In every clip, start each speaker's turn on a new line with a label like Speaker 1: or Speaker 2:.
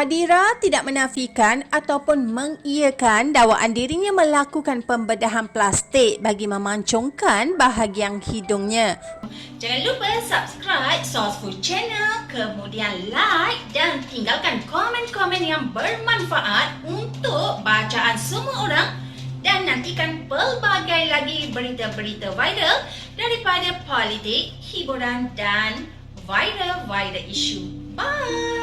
Speaker 1: Adira tidak menafikan ataupun mengiyakan dakwaan dirinya melakukan pembedahan plastik bagi memancungkan bahagian hidungnya.
Speaker 2: Jangan lupa subscribe Source Food Channel, kemudian like dan tinggalkan komen-komen yang bermanfaat untuk bacaan semua orang dan nantikan pelbagai lagi berita-berita viral daripada politik, hiburan dan viral-viral isu. Bye!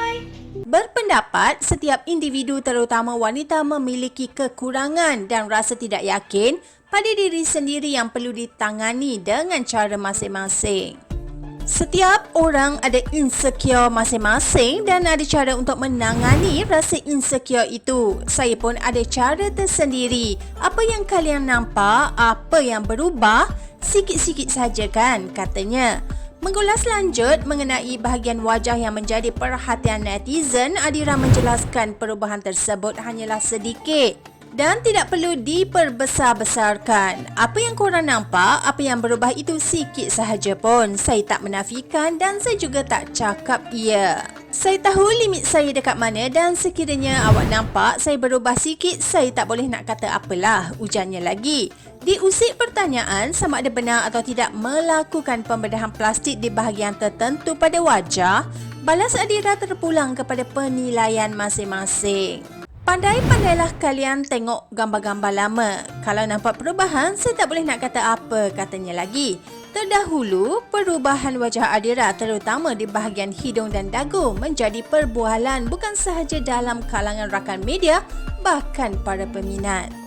Speaker 1: Berpendapat setiap individu terutama wanita memiliki kekurangan dan rasa tidak yakin pada diri sendiri yang perlu ditangani dengan cara masing-masing. Setiap orang ada insecure masing-masing dan ada cara untuk menangani rasa insecure itu. Saya pun ada cara tersendiri. Apa yang kalian nampak, apa yang berubah, sikit-sikit saja kan katanya. Mengulas lanjut mengenai bahagian wajah yang menjadi perhatian netizen, Adira menjelaskan perubahan tersebut hanyalah sedikit dan tidak perlu diperbesar-besarkan. Apa yang korang nampak, apa yang berubah itu sikit sahaja pun. Saya tak menafikan dan saya juga tak cakap ia. Saya tahu limit saya dekat mana dan sekiranya awak nampak saya berubah sikit, saya tak boleh nak kata apalah, ujarnya lagi. Diusik pertanyaan sama ada benar atau tidak melakukan pembedahan plastik di bahagian tertentu pada wajah, balas Adira terpulang kepada penilaian masing-masing. Pandai-pandailah kalian tengok gambar-gambar lama. Kalau nampak perubahan, saya tak boleh nak kata apa katanya lagi. Terdahulu, perubahan wajah Adira terutama di bahagian hidung dan dagu menjadi perbualan bukan sahaja dalam kalangan rakan media, bahkan para peminat.